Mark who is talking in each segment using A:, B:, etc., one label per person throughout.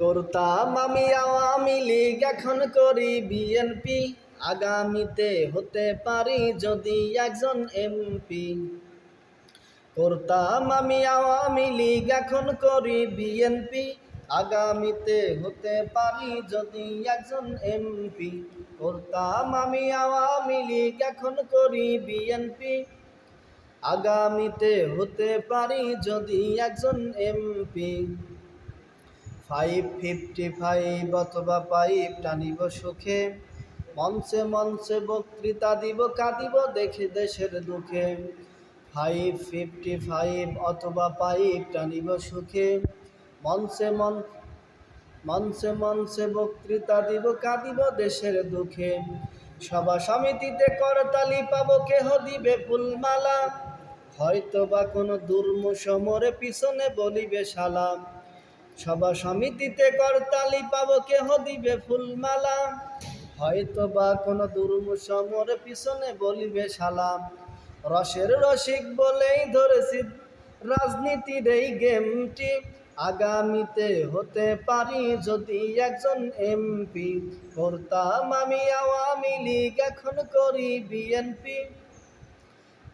A: করতাম আমি আওয়ামী লীগ, এখন করি বিএনপি। আগামীতে হতে পারি যদি একজন এমপি। করতাম আমি আওয়ামী লীগ, এখন করি বিএনপি। আগামীতে হতে পারি যদি একজন এমপি। করতাম আমি আওয়ামী লীগ, এখন করি বিএনপি। আগামীতে হতে পারি যদি একজন এমপি। ফাইভ ফিফটি ফাইভ অথবা পাইপ টানিব সুখে। মঞ্চে মঞ্চে বক্তৃতা দিব, কাঁদিব দেখে দেশের দুঃখে। ফাইভ ফিফটি ফাইভ অথবা পাইপ টানিব সুখে। মঞ্চে মন, মঞ্চে মঞ্চে বক্তৃতা দিব, কাঁদিব দেশের দুঃখে। সভা সমিতিতে করতালি পাবো, কেহ দিবে ফুলমালা। হয়তো বা কোনো দুর্মুসমরে পিছনে বলিবে সালাম। সভা সমিতিতে করতালি পাবো, কেহ দিবে ফুলমালা? হয়তো বা কোনো দুর্মুসমরে পিছনে বলিবে সালাম। রসের রসিক বলেই ধরেছি রাজনীতির এই গেমটি। আগামীতে হতে পারি যদি একজন এমপি। করতাম আমি আওয়ামী লীগ, এখন করি বিএনপি।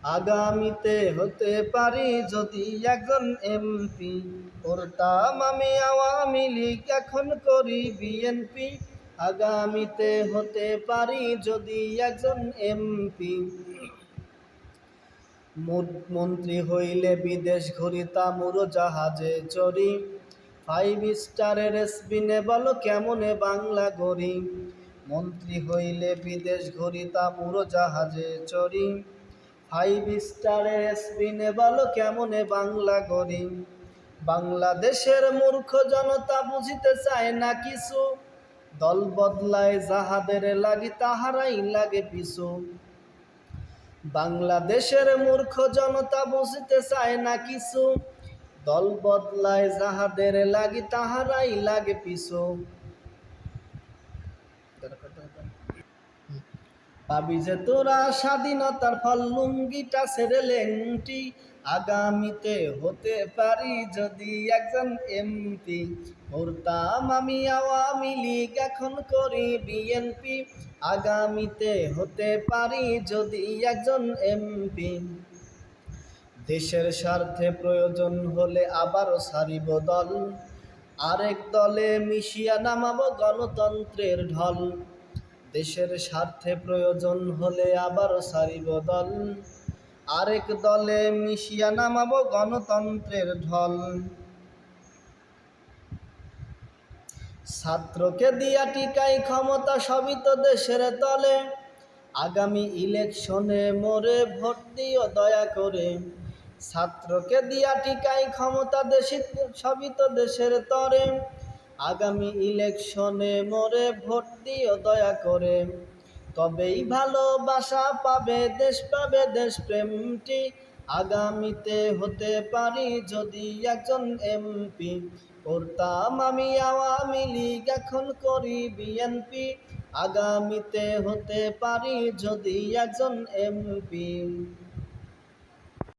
A: আগামীতে হতে পারি যদি একজন এমপি। করতাম আমি আওয়ামী লীগ, এখন করি বিএনপি। আগামীতে হতে পারি যদি একজন এমপি। মন্ত্রী হইলে বিদেশ ঘুরিতাম জাহাজে চড়ি। ফাইভ স্টারের স্পিনে বলো কেমনে বাংলা গড়ি মন্ত্রী হইলে বিদেশ ঘুরিতাম জাহাজে চড়ি। ফাইভ স্টারের স্পিনে বলো কেমনে বাংলা গড়ি বাংলাদেশের মূর্খ জনতা বুঝিতে চায় না কিছু। দল বদলায় যাহাদের লাগি, তাহারাই লাগে পিছু। বাংলাদেশের মূর্খ জনতা বুঝিতে চায় না কিছু। দল বদলায় যাহাদের লাগি, তাহারাই লাগে পিছু। পাবি যে তোরা স্বাধীনতার ফল লুঙ্গিটা ছেড়ে লেংটি। আগামীতে হতে পারি যদি একজন এমপি। করতাম আমি, আওয়ামী লীগ এখন করি বিএনপি। আগামীতে হতে পারি যদি একজন এমপি। দেশের স্বার্থে প্রয়োজন হলে আবারও সারিব দল। আরেক দলে মিশিয়া নামাবো গণতন্ত্রের ঢল। দেশের স্বার্থে প্রয়োজন হলে আবারও সারিব দল। আরেক দলে মিশিয়া নামাবো গণতন্ত্রের ঢল। ছাত্রকে দিয়া টিকাই ক্ষমতা সবই তো দেশের তলে। আগামী ইলেকশনে মোরে ভোট দিও দয়া করে। ছাত্রকে দিয়া টিকাই ক্ষমতা দেশি সবই তো দেশের তরে। আগামী ইলেকশনে মোরে ভোট দিও দয়া করে। তবেই ভালোবাসা পাবে, দেশ পাবে, দেশ প্রেমটি। আগামীতে হতে পারি যদি একজন এমপি। করতাম আমি আওয়ামী লীগ, এখন করি বিএনপি। আগামীতে হতে পারি যদি একজন এমপি।